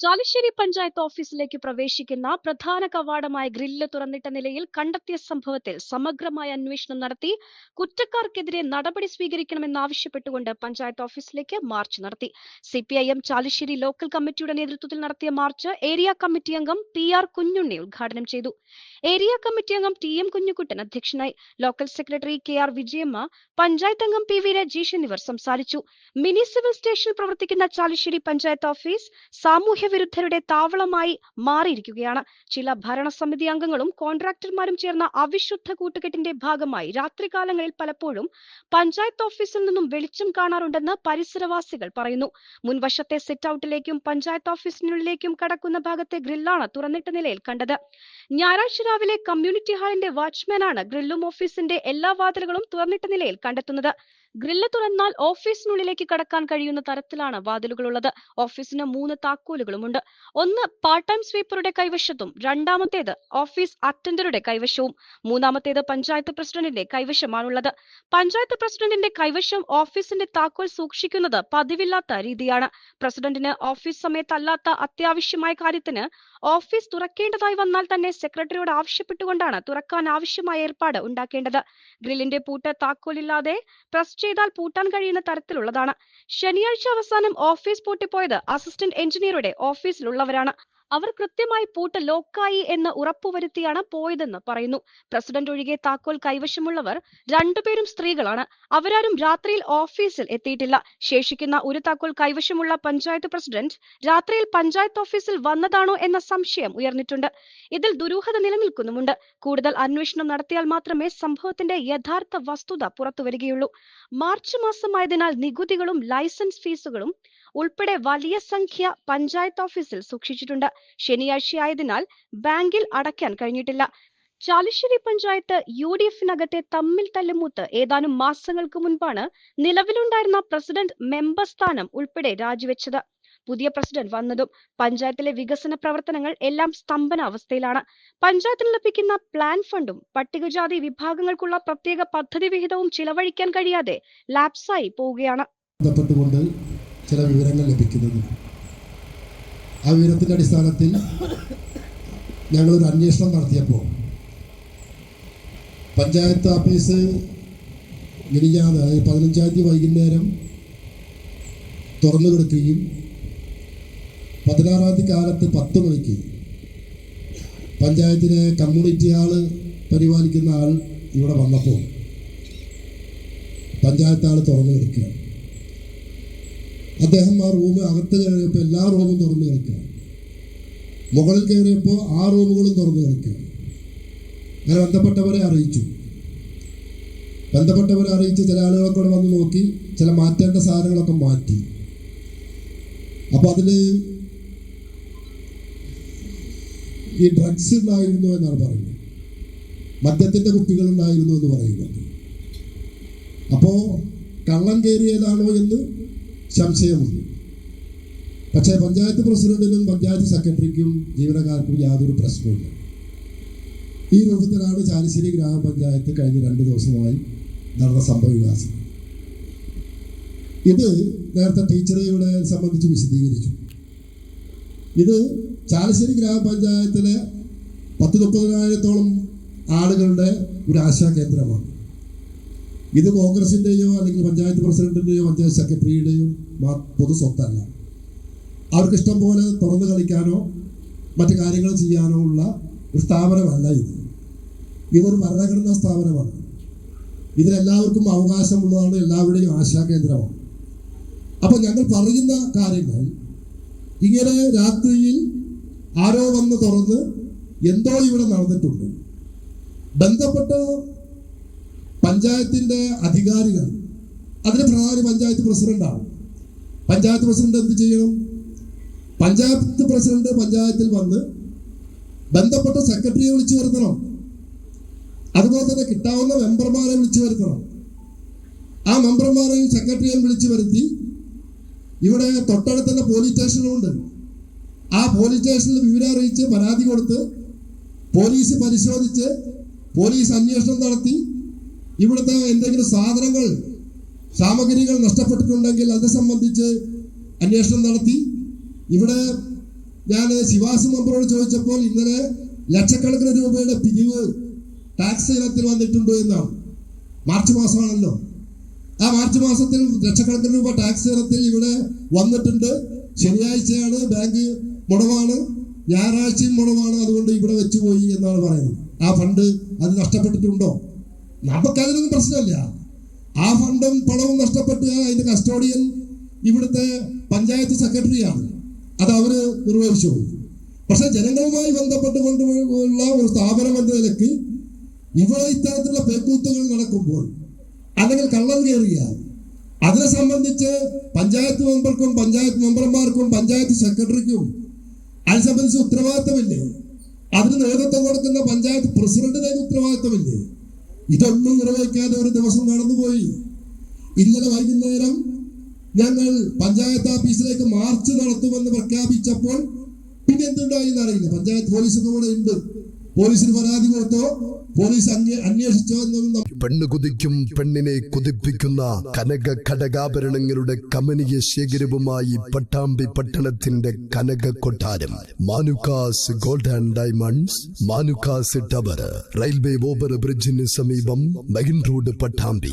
ചാലിശ്ശേരി പഞ്ചായത്ത് ഓഫീസിലേക്ക് പ്രവേശിക്കുന്ന പ്രധാന കവാടമായ ഗ്രില്ല് തുറന്നിട്ട നിലയിൽ കണ്ടെത്തിയ സംഭവത്തിൽ സമഗ്രമായ അന്വേഷണം നടത്തി കുറ്റക്കാർക്കെതിരെ നടപടി സ്വീകരിക്കണമെന്നാവശ്യപ്പെട്ടുകൊണ്ട് പഞ്ചായത്ത് ഓഫീസിലേക്ക് മാർച്ച് നടത്തി. സിപിഐഎം ചാലിശ്ശേരി ലോക്കൽ കമ്മിറ്റിയുടെ നേതൃത്വത്തിൽ നടത്തിയ മാർച്ച് ഏരിയ കമ്മിറ്റി അംഗം പി ആർ കുഞ്ഞുണ്ണി ഉദ്ഘാടനം ചെയ്തു. ഏരിയ കമ്മിറ്റി അംഗം ടി എം കുഞ്ഞുകുട്ടൻ അധ്യക്ഷനായി. Local secretary K R Vijayamma panchayat അംഗം പി വി രജീഷ് എന്നിവർ സംസാരിച്ചു. മിനി സിവിൽ സ്റ്റേഷനിൽ പ്രവർത്തിക്കുന്ന ചാലിശ്ശേരി പഞ്ചായത്ത് ഓഫീസ് സാമൂഹ്യ വിരുദ്ധരുടെ താവളമായി മാറിയിരിക്കുകയാണ്. ചില ഭരണസമിതി അംഗങ്ങളും കോൺട്രാക്ടർമാരും ചേർന്ന അവിശുദ്ധ കൂട്ടുകെട്ടിന്റെ ഭാഗമായി രാത്രികാലങ്ങളിൽ പലപ്പോഴും പഞ്ചായത്ത് ഓഫീസിൽ നിന്നും വെളിച്ചം കാണാറുണ്ടെന്ന് പരിസരവാസികൾ പറയുന്നു. മുൻവശത്തെ സിറ്റ് ഔട്ടിലേക്കും പഞ്ചായത്ത് ഓഫീസിനുള്ളിലേക്കും കടക്കുന്ന ഭാഗത്തെ ഗ്രില്ലാണ് തുറന്നിട്ട നിലയിൽ കണ്ടത്. ഞായറാഴ്ച രാവിലെ കമ്മ്യൂണിറ്റി ഹാളിന്റെ വാച്ച്മാനാണ് ഗ്രില്ലും ഓഫീസിന്റെ എല്ലാ വാതിലുകളും തുറന്നിട്ട നിലയിൽ കണ്ടെത്തുന്നത്. ഗ്രില്ല് തുറന്നാൽ ഓഫീസിനുള്ളിലേക്ക് കടക്കാൻ കഴിയുന്ന തരത്തിലാണ് വാതിലുകളുള്ളത്. ഓഫീസിന് മൂന്ന് താക്കോലുകളുമുണ്ട്. ഒന്ന് പാർട്ട് ടൈം സ്വീപ്പറുടെ കൈവശത്തും രണ്ടാമത്തേത് ഓഫീസ് അറ്റൻഡറുടെ കൈവശവും മൂന്നാമത്തേത് പഞ്ചായത്ത് പ്രസിഡന്റിന്റെ കൈവശമാണുള്ളത്. പഞ്ചായത്ത് പ്രസിഡന്റിന്റെ കൈവശം ഓഫീസിന്റെ താക്കോൽ സൂക്ഷിക്കുന്നത് പതിവില്ലാത്ത രീതിയാണ്. പ്രസിഡന്റിന് ഓഫീസ് സമയത്തല്ലാത്ത അത്യാവശ്യമായ കാര്യത്തിന് ഓഫീസ് തുറക്കേണ്ടതായി വന്നാൽ തന്നെ സെക്രട്ടറിയോട് ആവശ്യപ്പെട്ടുകൊണ്ടാണ് തുറക്കാൻ ആവശ്യമായ ഏർപ്പാട് ഉണ്ടാക്കേണ്ടത്. ഗ്രില്ലിന്റെ പൂട്ട് താക്കോലില്ലാതെ പ്രസ് ചെയ്താൽ പൂട്ടാൻ കഴിയുന്ന തരത്തിലുള്ളതാണ്. ശനിയാഴ്ച അവസാനം ഓഫീസ് പൂട്ടിപ്പോയത് അസിസ്റ്റന്റ് എഞ്ചിനീയറുടെ ഓഫീസിലുള്ളവരാണ് അവർ കൃത്യമായി പൂട്ട് ലോക്കായി എന്ന് ഉറപ്പുവരുത്തിയാണ് പോയതെന്ന് പറയുന്നു. പ്രസിഡന്റ് ഒഴികെ താക്കോൽ കൈവശമുള്ളവർ രണ്ടുപേരും സ്ത്രീകളാണ്. അവരാരും രാത്രിയിൽ ഓഫീസിൽ എത്തിയിട്ടില്ല. ശേഷിക്കുന്ന ഒരു താക്കോൽ കൈവശമുള്ള പഞ്ചായത്ത് പ്രസിഡന്റ് രാത്രിയിൽ പഞ്ചായത്ത് ഓഫീസിൽ വന്നതാണോ എന്ന സംശയം ഉയർന്നിട്ടുണ്ട്. ഇതിൽ ദുരൂഹത നിലനിൽക്കുന്നുമുണ്ട്. കൂടുതൽ അന്വേഷണം നടത്തിയാൽ മാത്രമേ സംഭവത്തിന്റെ യഥാർത്ഥ വസ്തുത പുറത്തുവരികയുള്ളൂ. മാർച്ച് മാസമായതിനാൽ നികുതികളും ലൈസൻസ് ഫീസുകളും ഉൾപ്പെടെ വലിയ സംഖ്യ പഞ്ചായത്ത് ഓഫീസിൽ സൂക്ഷിച്ചിട്ടുണ്ട്. ശനിയാഴ്ചയായതിനാൽ ബാങ്കിൽ അടയ്ക്കാൻ കഴിഞ്ഞിട്ടില്ല. ചാലിശ്ശേരി പഞ്ചായത്ത് യു ഡി എഫിനകത്തെ തമ്മിൽ തല്ലുമൂത്ത് ഏതാനും മാസങ്ങൾക്ക് മുൻപാണ് നിലവിലുണ്ടായിരുന്ന പ്രസിഡന്റ് മെമ്പർ സ്ഥാനം ഉൾപ്പെടെ രാജിവെച്ചത്. പുതിയ പ്രസിഡന്റ് വന്നതും പഞ്ചായത്തിലെ വികസന പ്രവർത്തനങ്ങൾ എല്ലാം സ്തംഭനാവസ്ഥയിലാണ്. പഞ്ചായത്തിന് ലഭിക്കുന്ന പ്ലാൻ ഫണ്ടും പട്ടികജാതി വിഭാഗങ്ങൾക്കുള്ള പ്രത്യേക പദ്ധതി വിഹിതവും ചിലവഴിക്കാൻ കഴിയാതെ ലാപ്സായി പോവുകയാണ്. ചില വിവരങ്ങൾ ലഭിക്കുന്നത്. ആ വിവരത്തിന്റെ അടിസ്ഥാനത്തിൽ ഞങ്ങളൊരു അന്വേഷണം നടത്തിയപ്പോൾ പഞ്ചായത്ത് ഓഫീസ് മിനിഞ്ഞാന്ന് അതായത് പതിനഞ്ചാം തീയതി വൈകുന്നേരം തുറന്നു കൊടുക്കുകയും പതിനാറാം തീയതി കാലത്ത് പത്ത് മണിക്ക് പഞ്ചായത്തിലെ കമ്മ്യൂണിറ്റി ആൾ പരിപാലിക്കുന്ന ആൾ ഇവിടെ വന്നപ്പോൾ പഞ്ചായത്ത് ആൾ തുറന്നു കിടക്കുകയാണ്. അദ്ദേഹം ആ റൂം അകത്ത് കയറിയപ്പോൾ എല്ലാ റൂമും തുറന്നു കിടക്കുക മുകളിൽ കയറിയപ്പോൾ ആ റൂമുകളും തുറന്നു കിടക്കുക അങ്ങനെ ബന്ധപ്പെട്ടവരെ അറിയിച്ചു. ബന്ധപ്പെട്ടവരെ അറിയിച്ച് ചില ആളുകളൊക്കെ വന്ന് നോക്കി ചില മാറ്റേണ്ട സാധനങ്ങളൊക്കെ മാറ്റി. അപ്പോൾ അതിൽ ഈ ഡ്രഗ്സ് ഉണ്ടായിരുന്നു എന്നാണ് പറയുന്നത്. മദ്യത്തിന്റെ കുപ്പികൾ ഉണ്ടായിരുന്നു എന്ന് പറയുന്നത്. അപ്പോൾ കള്ളം കയറിയതാണോ എന്ന് സംശയമുണ്ട്. പക്ഷേ പഞ്ചായത്ത് പ്രസിഡന്റിനും പഞ്ചായത്ത് സെക്രട്ടറിക്കും ജീവനക്കാർക്കും യാതൊരു പ്രശ്നമില്ല ഈ രൂപത്തിലാണ് ചാലിശ്ശേരി ഗ്രാമപഞ്ചായത്ത് കഴിഞ്ഞ രണ്ട് ദിവസമായി നടന്ന സംഭവ വികാസം. ഇത് നേരത്തെ ടീച്ചറുകളെ സംബന്ധിച്ച് വിശദീകരിച്ചു. ഇത് ചാലശ്ശേരി ഗ്രാമപഞ്ചായത്തിലെ പത്ത് മുപ്പതിനായിരത്തോളം ആളുകളുടെ ഒരു ആശാ കേന്ദ്രമാണ്. ഇത് കോൺഗ്രസിന്റെയോ അല്ലെങ്കിൽ പഞ്ചായത്ത് പ്രസിഡന്റിന്റെയോ പഞ്ചായത്ത് സെക്രട്ടറിയുടെയോ പൊതു സ്വത്തല്ല. അവർക്ക് ഇഷ്ടം പോലെ തുറന്നു കളിക്കാനോ മറ്റു കാര്യങ്ങൾ ചെയ്യാനോ ഉള്ള ഒരു സ്ഥാപനമല്ല ഇത്. ഇതൊരു ഭരണഘടനാ സ്ഥാപനമാണ്. ഇതിലെല്ലാവർക്കും അവകാശമുള്ളതാണ് എല്ലാവരുടെയും ആശാകേന്ദ്രമാണ് അപ്പോൾ ഞങ്ങൾ പറയുന്ന കാര്യങ്ങൾ ഇങ്ങനെ രാത്രിയിൽ ആരോ വന്ന് തുറന്ന് എന്തോ ഇവിടെ നടന്നിട്ടുണ്ട്. ബന്ധപ്പെട്ട പഞ്ചായത്തിന്റെ അധികാരികൾ. അതിന് പ്രധാന പഞ്ചായത്ത് പ്രസിഡന്റാണ് പഞ്ചായത്ത് പ്രസിഡന്റ് എന്ത് ചെയ്യണം? പഞ്ചായത്ത് പ്രസിഡന്റ് പഞ്ചായത്തിൽ വന്ന് ബന്ധപ്പെട്ട സെക്രട്ടറിയെ വിളിച്ചു വരുത്തണം. അതുപോലെ തന്നെ കിട്ടാവുന്ന മെമ്പർമാരെ വിളിച്ചു വരുത്തണം. ആ മെമ്പർമാരെയും സെക്രട്ടറിയെയും വിളിച്ചു വരുത്തി ഇവിടെ തൊട്ടടുത്തുള്ള പോലീസ് സ്റ്റേഷനുണ്ട് ആ പോലീസ് സ്റ്റേഷനിൽ വിവരം അറിയിച്ച് പരാതി കൊടുത്ത് പോലീസ് പരിശോധിച്ച് പോലീസ് അന്വേഷണം നടത്തി ഇവിടുത്തെ എന്തെങ്കിലും സാധനങ്ങൾ സാമഗ്രികൾ നഷ്ടപ്പെട്ടിട്ടുണ്ടെങ്കിൽ അത് സംബന്ധിച്ച് അന്വേഷണം നടത്തി. ഇവിടെ ഞാൻ ശിവാസ് മെമ്പറോട് ചോദിച്ചപ്പോൾ ഇന്നലെ ലക്ഷക്കണക്കിന് രൂപയുടെ പിരിവ് ടാക്സ് ഇനത്തിൽ വന്നിട്ടുണ്ട് എന്നാണ്. മാർച്ച് മാസമാണല്ലോ. ആ മാർച്ച് മാസത്തിൽ ലക്ഷക്കണക്കിന് രൂപ ടാക്സ് ഇനത്തിൽ ഇവിടെ വന്നിട്ടുണ്ട്. ശനിയാഴ്ചയാണ് ബാങ്ക് മുടവാണ്. ഞായറാഴ്ചയും മുടവാണ്. അതുകൊണ്ട് ഇവിടെ വെച്ചുപോയി എന്നാണ് പറയുന്നത്. ആ ഫണ്ട് അത് നഷ്ടപ്പെട്ടിട്ടുണ്ടോ? നമുക്കതിനൊന്നും പ്രശ്നമില്ല. ആ ഫണ്ടും പണവും നഷ്ടപ്പെട്ട് അതിന്റെ കസ്റ്റോഡിയൻ ഇവിടുത്തെ പഞ്ചായത്ത് സെക്രട്ടറിയാണ്. അത് അവർ നിർവഹിച്ചു. പക്ഷെ ജനങ്ങളുമായി ബന്ധപ്പെട്ടുകൊണ്ടുള്ള ഒരു സ്ഥാപനം എന്ന നിലയ്ക്ക് ഇവിടെ ഇത്തരത്തിലുള്ള പേക്കൂത്തുകൾ നടക്കുമ്പോൾ അല്ലെങ്കിൽ കള്ളം കയറിയാൽ അതിനെ സംബന്ധിച്ച് പഞ്ചായത്ത് മെമ്പർക്കും പഞ്ചായത്ത് മെമ്പർമാർക്കും പഞ്ചായത്ത് സെക്രട്ടറിക്കും അതിനെ സംബന്ധിച്ച് ഉത്തരവാദിത്തമില്ലേ? അതിന് നേതൃത്വം കൊടുക്കുന്ന പഞ്ചായത്ത് പ്രസിഡന്റിന് ഉത്തരവാദിത്തമില്ലേ? ഇതൊന്നും നിർവഹിക്കാതെ ഒരു ദിവസം നടന്നുപോയി. ഇന്നലെ വൈകുന്നേരം ഞങ്ങൾ പഞ്ചായത്ത് ഓഫീസിലേക്ക് മാർച്ച് നടത്തുമെന്ന് പ്രഖ്യാപിച്ചപ്പോൾ പിന്നെ എന്തുണ്ടായി എന്നറിയില്ല. പഞ്ചായത്ത് പോലീസൊക്കെ കൂടെ ഉണ്ട്. പോലീസിന് പരാതി കൊടുത്തോ? പോലീസ് അന്വേ- അന്വേഷിച്ചോ പെണ്ണ് കുതിക്കും പെണ്ണിനെ കുതിപ്പിക്കുന്ന കനക ഘടകാഭരണങ്ങളുടെ കമനീയ ശേഖരവുമായി പട്ടാമ്പി പട്ടണത്തിന്റെ കനക കൊട്ടാരം. Manukkas gold and diamonds Manukkas tower railway over ബ്രിഡ്ജിന് സമീപം മെയിൻ റോഡ് പട്ടാമ്പി.